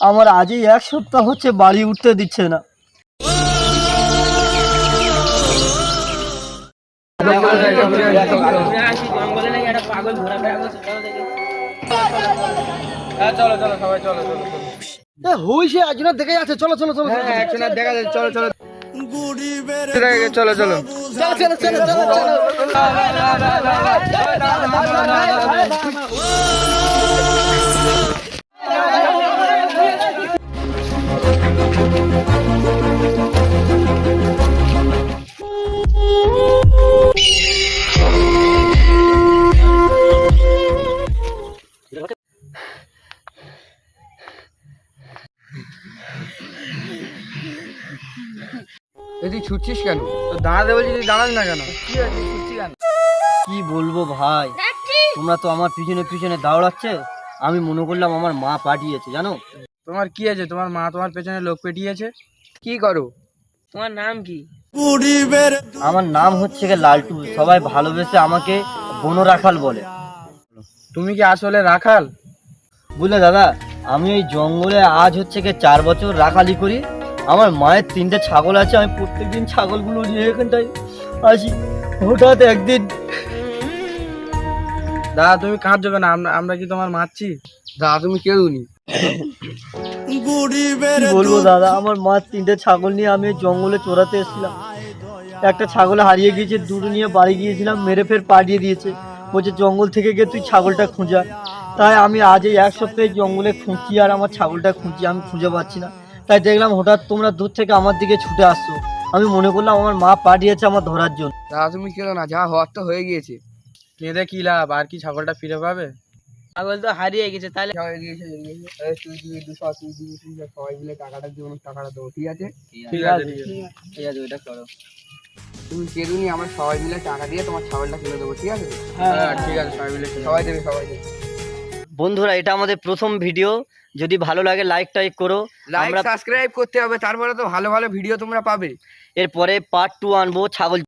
আমার আজই এক সপ্তাহ হচ্ছে বাড়ি উঠতে দিচ্ছে না। হইছে একজনের দেখে যাচ্ছে চলো চলো চলো হ্যাঁ একজনের দেখা যাচ্ছে চলো চলো চলো চলো। চলো চলো চলো চলো। তুই ছুটছিস কেন? তো দাঁড়াতে বলছি তুই দাঁড়াস না কেন? কি হয়েছে? ছুটছি কেন? কি বলব ভাই? তোমরা তো আমার পিছনে পিছনে দাঁড়াচ্ছে। আমি মনে করলাম আমার মা পাঠিয়েছে জানো? তোমার কি আছে তোমার মা তোমার পেছনে লোক পেটিয়েছে? কি করো? তোমার নাম কি? আমার নাম হচ্ছে গিয়ে লালটু। সবাই ভালোবেসে আমাকে বন রাখাল বলে। তুমি কি আসলে রাখাল? বুঝলে দাদা আমি এই জঙ্গলে আজ হচ্ছে গিয়ে চার বছর রাখালি করি। আমার মায়ের তিনটে ছাগল আছে আমি প্রত্যেকদিন ছাগলগুলো নিয়ে এখানটায় আসি। হঠাৎ একদিন দাদা তুমি কাঁদছো কেন? আমরা আমরা কি তোমার মারছি? দাদা তুমি কেউ নি। বলব দাদা আমার মা তিনটে ছাগল নিয়ে আমি জঙ্গলে চড়াতে এসেছিলাম। একটা ছাগল হারিয়ে গিয়েছে দুটো নিয়ে বাড়ি গিয়েছিলাম মেরে ফের পাঠিয়ে দিয়েছে। বলছে জঙ্গল থেকে গিয়ে তুই ছাগলটা খুঁজা। তাই আমি আজ এই এক সপ্তাহে জঙ্গলে খুঁজছি আর আমার ছাগলটা খুঁজছি আমি খুঁজে পাচ্ছি না। তাই দেখলাম হঠাৎ তোমরা দূর থেকে আমার দিকে ছুটে আসছো। আমি মনে করলাম আমার মা পাঠিয়েছে আমার ধরার জন্য। দাদা তুমি কেউ না যা হওয়ার তো হয়ে গিয়েছে। কেঁদে কি লাভ? আর কি ছাগলটা ফিরে পাবে? ছাগল তো হারিয়ে গেছে তাহলে তুই দিবি দুশো তুই দিবি তুই সবাই মিলে টাকাটা দিব টাকাটা দেবো ঠিক আছে? ঠিক আছে ঠিক আছে ওইটা করো। তুমি কেঁদুনি আমরা সবাই মিলে টাকা দিয়ে তোমার ছাগলটা কিনে দেবো ঠিক আছে? হ্যাঁ ঠিক আছে সবাই মিলে সবাই দেবে সবাই দেবে। বন্ধুরা এটা আমাদের প্রথম ভিডিও যদি ভালো লাগে লাইক টাইক করো। লাইক সাবস্ক্রাইব করতে হবে তারপরে তো ভালো ভালো ভিডিও তোমরা পাবে। এরপরে পার্ট টু আনব ছাগল